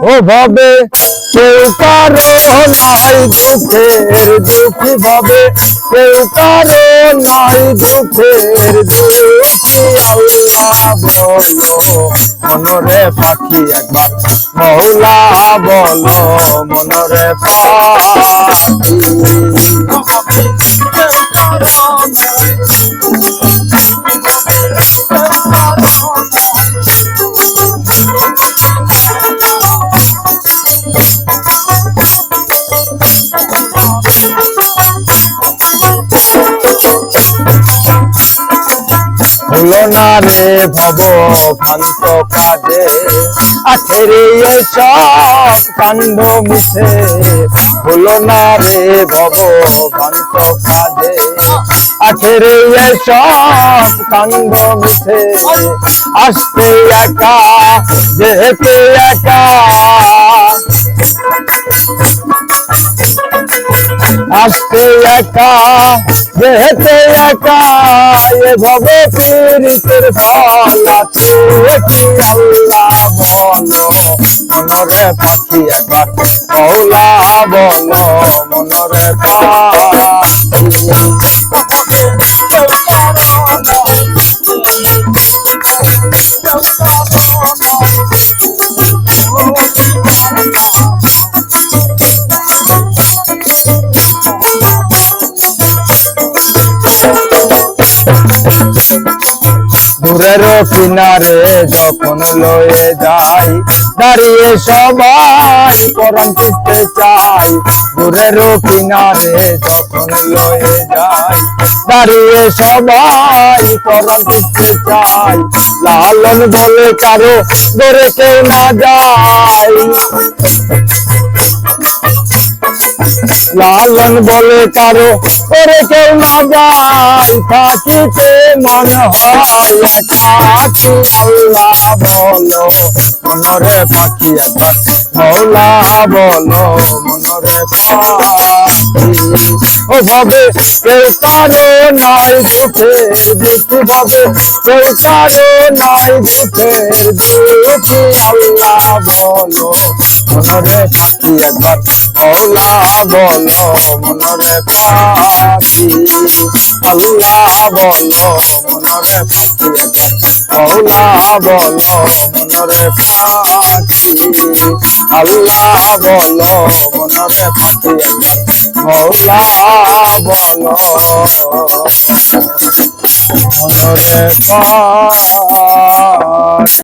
ভাবে কেউ কারও নাই দুঃখের দুঃখী ভাবে। কেউ কারও নাই দুঃখের দুঃখী আল্লাহ বলো। মনরে পাখি একবার মৌলা বলো। মনরে পাখি হলো না রে ভব কান্ত কাজে। আখেরে সব কাণ্ড মিশে হলো না রে ভব কান্ত কাজে। আখেরে সব কাণ্ড মিশে আসতে একা যেতে একা আসতে একা যেতে একা, এ ভবে পীড়িতের ফল আছে, কি আল্লাহ বলো? মনরে পাখি একবার বলো, মনরে পাখি দূরের কিনারে যখন লয়ে যাই। দাঁড়িয়ে সবাই পরম চিনতে চাই। দূরের কিনারে যখন লয়ে যাই। দাঁড়িয়ে সবাই পরম চিনতে চাই। লালন বলে কারও ধরে কেউ না যায়। লালন বলে কারও, ওরে কেউ না যায়, থাকিতে মন হয় একাকি আল্লাহ বলো, মনরে পাখি একবার, মৌলা বলো, মনরে পাখি ভাবে কেউ কারও নাই দুঃখের দুঃখী ভাবে কেউ কারও নাই দুঃখের দুঃখী আল্লাহ বলো, মনরে পাখি একবার মৌলা বলো, মনরে পাখি, আল্লাহ বলো, মনরে পাখি একবার মৌলা বলো, মনরে পাখি, আল্লাহ বলো, মনরে পাখি একবার। মৌলা বলো পাখি